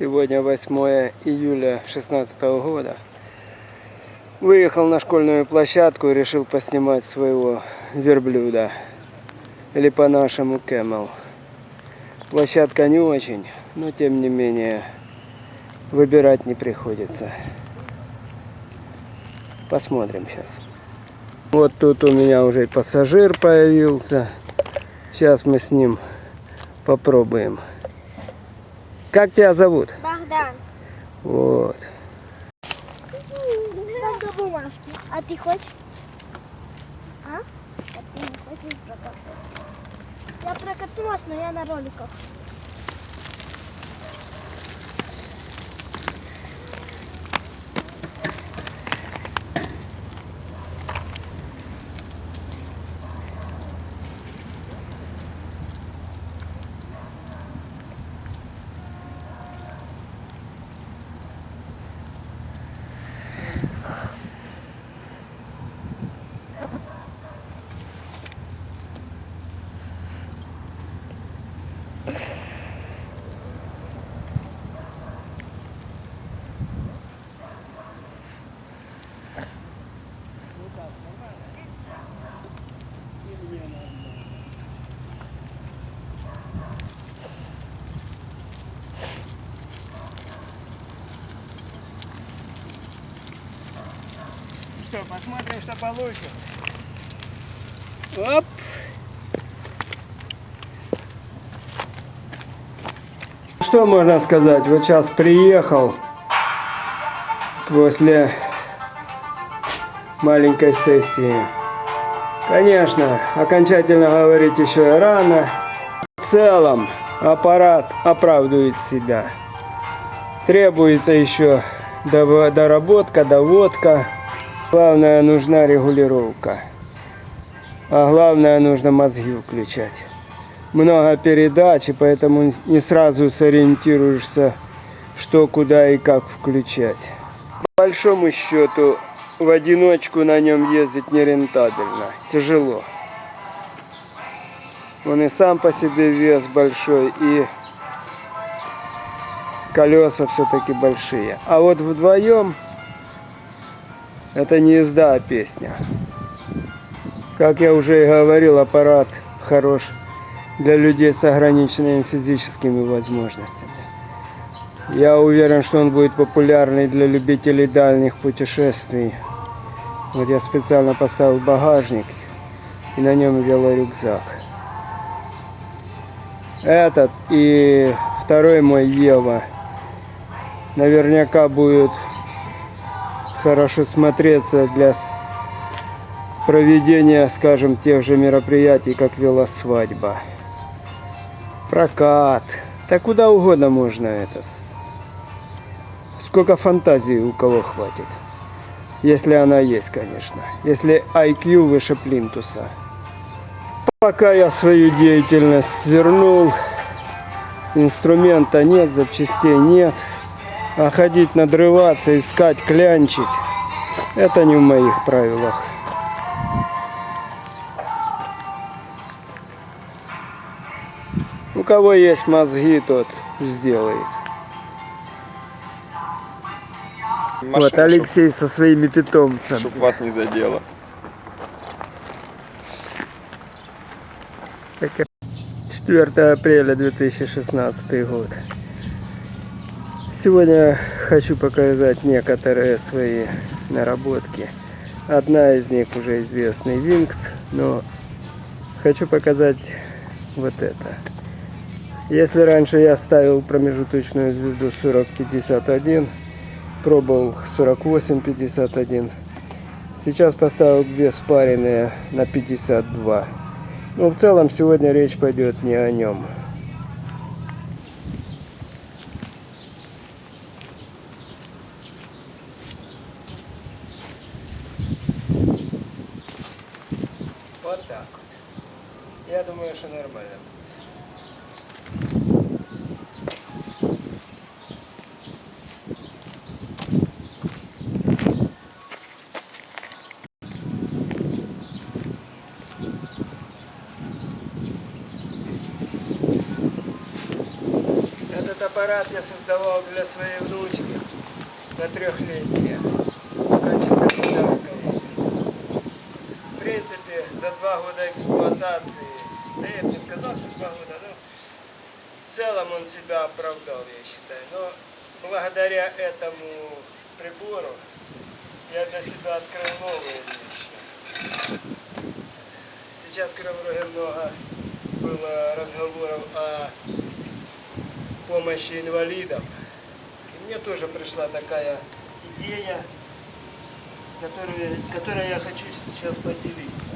Сегодня 8 июля 2016 года. Выехал на школьную площадку и решил поснимать своего верблюда. Или по-нашему кэмел. Площадка не очень, но тем не менее выбирать не приходится. Посмотрим сейчас. Вот тут у меня уже и пассажир появился. Сейчас мы с ним попробуем. Как тебя зовут? Богдан. Вот. А ты хочешь? А? А ты не хочешь прокататься? Я прокатнулась, но я на роликах. Что, посмотрим, что получится. Оп. Что можно сказать? Вот сейчас приехал после маленькой сессии. Конечно, окончательно говорить еще рано. В целом аппарат оправдывает себя. Требуется еще доработка, доводка. Главное, нужна регулировка. А главное, нужно мозги включать. Много передач, и поэтому не сразу сориентируешься, что, куда и как включать. По большому счету, в одиночку на нем ездить нерентабельно, тяжело. Он и сам по себе вес большой, и колеса все-таки большие. А вот вдвоем это не езда, а песня. Как я уже и говорил, аппарат хорош для людей с ограниченными физическими возможностями. Я уверен, что он будет популярный для любителей дальних путешествий. Вот я специально поставил багажник и на нем велорюкзак. Этот и второй мой Ева наверняка будет хорошо смотреться для проведения, скажем, тех же мероприятий, как велосвадьба. Прокат. Да куда угодно можно это. Сколько фантазии у кого хватит. Если она есть, конечно. Если IQ выше плинтуса. Пока я свою деятельность свернул, инструмента нет, запчастей нет. А ходить надрываться, искать, клянчить, это не в моих правилах. У кого есть мозги, тот сделает. вот Алексей со своими питомцами. Чтоб вас не задело. Так, 4 апреля 2016 год. Сегодня хочу показать некоторые свои наработки. Одна из них уже известный Винкс, но хочу показать вот это. Если раньше я ставил промежуточную звезду 4051, пробовал 4851, сейчас поставил две спаренные на 52. Ну, в целом сегодня речь пойдет не о нем. Аппарат я создавал для своей внучки на трехлетие в качестве подарка. В принципе, за два года эксплуатации, да я бы не сказал, что два года, но в целом он себя оправдал, я считаю. Но благодаря этому прибору я для себя открыл новые вещи. Сейчас в Кривороге много было разговоров о помощи инвалидам. И мне тоже пришла такая идея, которую, с которой я хочу сейчас поделиться.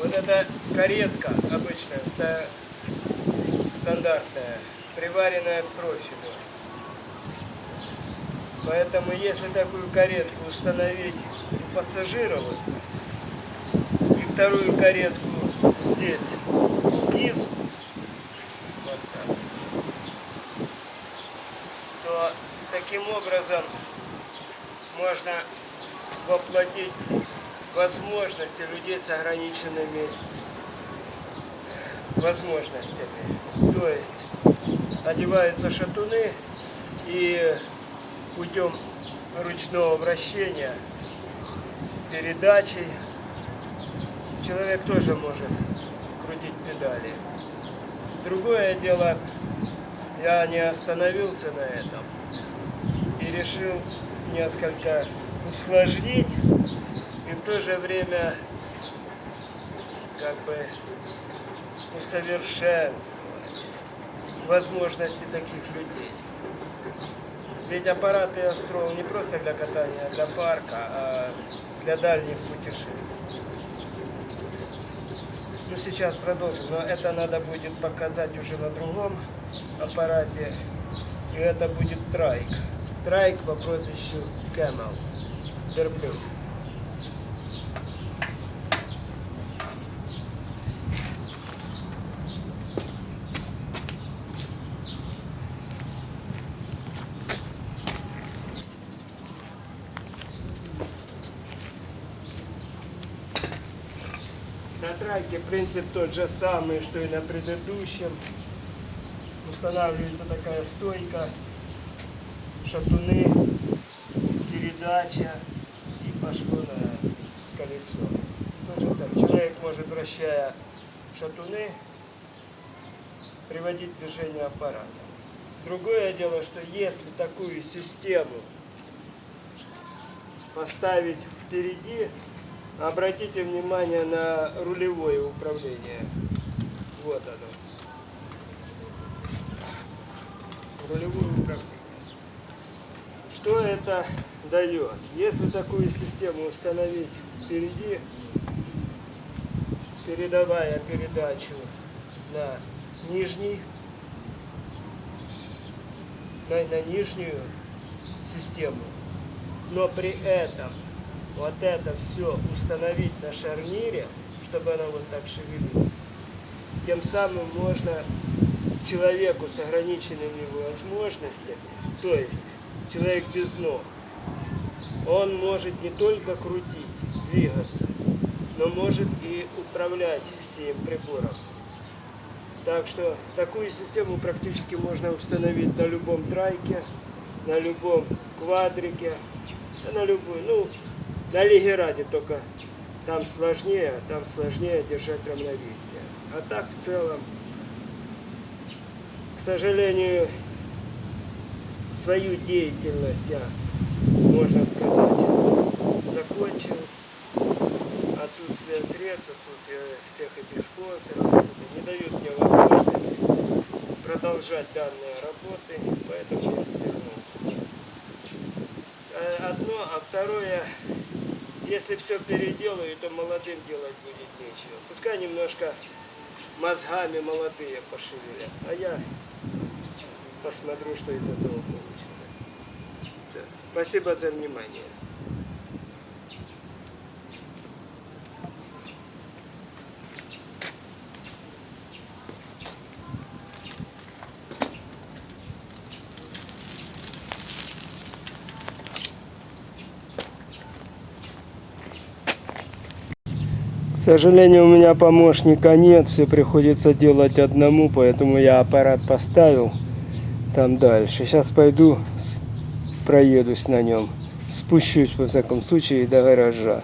Вот эта каретка обычная, ста- стандартная, приваренная к профилю. Поэтому если такую каретку установить у пассажиров, и вторую каретку здесь, снизу, вот так, то таким образом можно воплотить возможности людей с ограниченными возможностями. То есть одеваются шатуны и путем ручного вращения с передачей человек тоже может крутить педали. Другое дело, я не остановился на этом решил несколько усложнить и в то же время как бы усовершенствовать возможности таких людей. Ведь аппараты я строил не просто для катания, а для парка, а для дальних путешествий. Ну, сейчас продолжим, но это надо будет показать уже на другом аппарате. И это будет трайк. Трайк по прозвищу Camel. Верблюд. На трайке принцип тот же самый, что и на предыдущем. Устанавливается такая стойка, шатуны, передача и пошло на колесо. Тот же самый. Человек может, вращая шатуны, приводить движение аппарата. Другое дело, что если такую систему поставить впереди, обратите внимание на рулевое управление. Вот оно. Рулевое управление. Что это дает? Если такую систему установить впереди, передавая передачу на нижний, на, на нижнюю систему, но при этом вот это все установить на шарнире, чтобы она вот так шевелилась, тем самым можно человеку с ограниченными возможностями, то есть человек без ног, он может не только крутить, двигаться, но может и управлять всем прибором. Так что такую систему практически можно установить на любом трайке, на любом квадрике, на любую, ну, на Лиге только там сложнее, там сложнее держать равновесие. А так в целом, к сожалению, свою деятельность я, можно сказать, закончил. Отсутствие средств, отсутствие всех этих спонсоров не дают мне возможности продолжать данные работы, поэтому я свернул. Э, Одно, а второе, если все переделаю, то молодым делать будет нечего. Пускай немножко мозгами молодые пошевелят, а я посмотрю, что из этого получится. Спасибо за внимание. К сожалению, у меня помощника нет, все приходится делать одному, поэтому я аппарат поставил там дальше. Сейчас пойду, проедусь на нем, спущусь, во всяком случае, до гаража.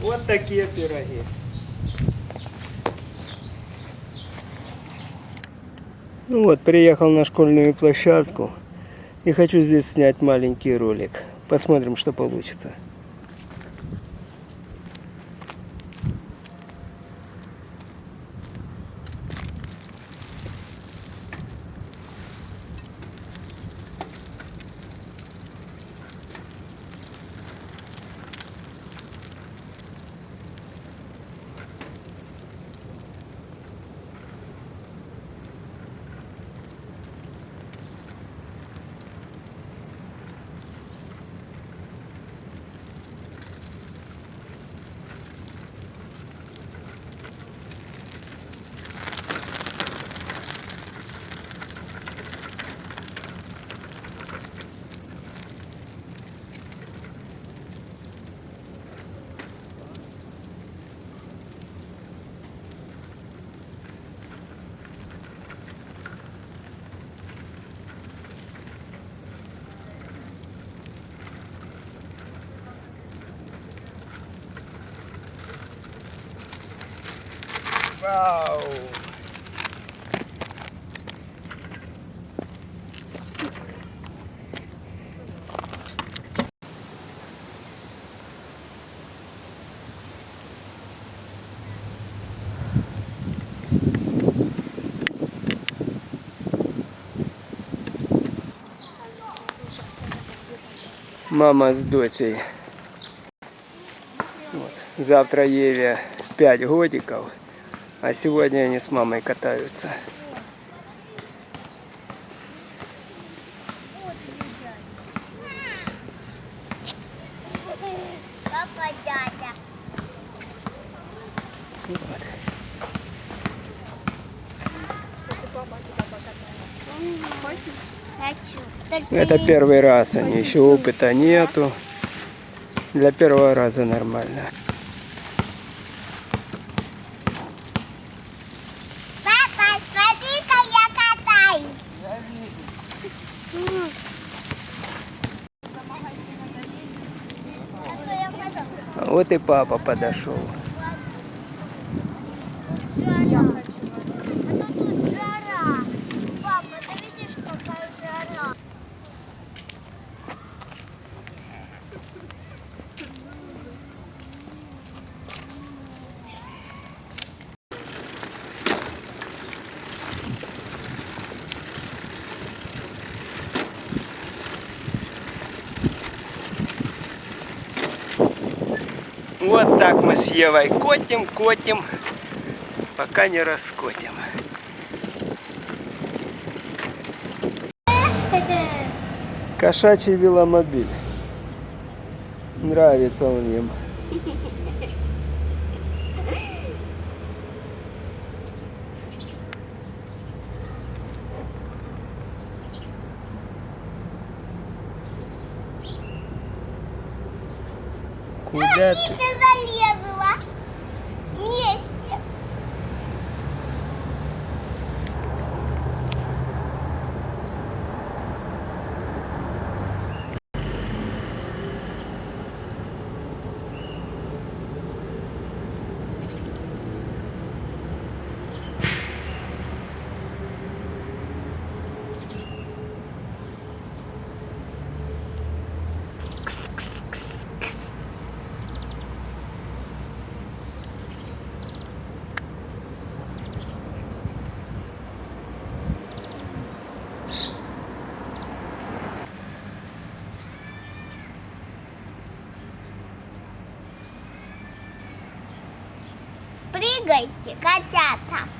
Вот такие пироги. Ну вот, приехал на школьную площадку и хочу здесь снять маленький ролик. Посмотрим, что получится. Вау! Мама дочей. Вот. Завтра Еве 5 годиков. А сегодня они с мамой катаются. Папа, дядя. Вот. Хочу. Только Это первый раз они, еще опыта нету. Для первого раза нормально. Папа, смотри, как я катаюсь. М. А то я потом. А Вот и папа подошел. Жара. А то тут жара. Папа, ты видишь, какая жара? Вот так мы с Евой котим, котим, пока не раскотим. Кошачий веломобиль. Нравится он им. Куда ты? Залезла. નીકળી ગઈ છે કાચા